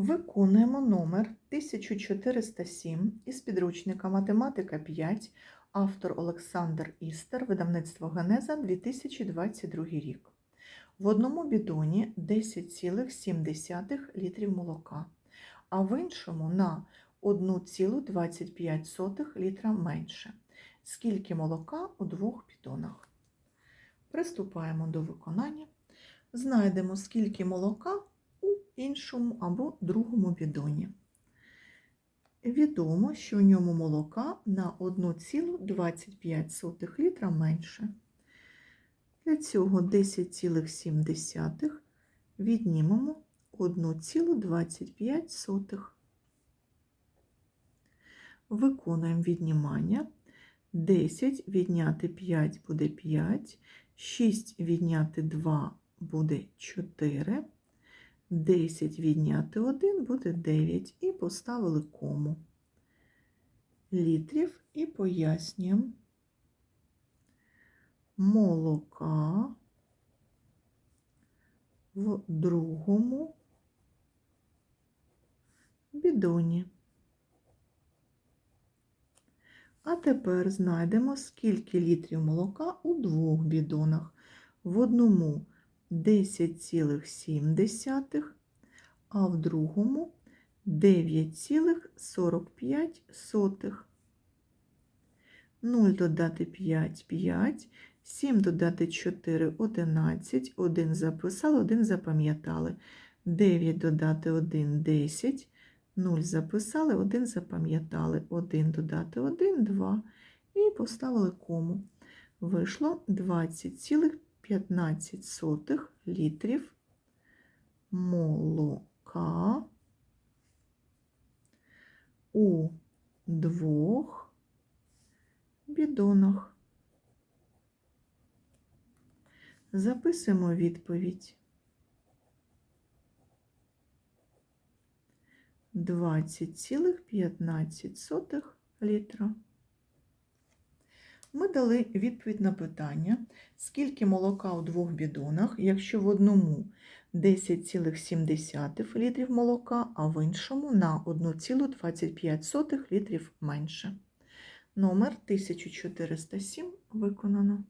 Виконуємо номер 1407 із підручника Математика 5, автор Олександр Істер, видавництво Генеза 2022 рік. В одному бідоні 10,7 літрів молока, а в іншому на 1,25 літра менше. Скільки молока у двох бідонах? Приступаємо до виконання. Знайдемо, скільки молока іншому або другому бідоні. Відомо, що в ньому молока на 1,25 літра менше. Для цього 10,7 віднімемо 1,25. Виконуємо віднімання. 10 відняти 5 буде 5, 6 відняти 2 буде 4. 10 відняти 1 буде 9 і поставили кому літрів і пояснюємо молока в другому бідоні. А тепер знайдемо, скільки літрів молока у двох бідонах. В одному 10,7, а в другому 9,45. 0 додати 5 5, 7 додати 4 11, 1 записали, 1 запам'ятали. 9 додати 1 10, 0 записали, 1 запам'ятали, 1 додати 1 2 і поставили кому. Вийшло 20,15 літрів молока у двох бідонах. Записуємо відповідь. 20,15 літра. Ми дали відповідь на питання, скільки молока у двох бідонах, якщо в одному 10,7 літрів молока, а в іншому на 1,25 літрів менше. Номер 1407 виконано.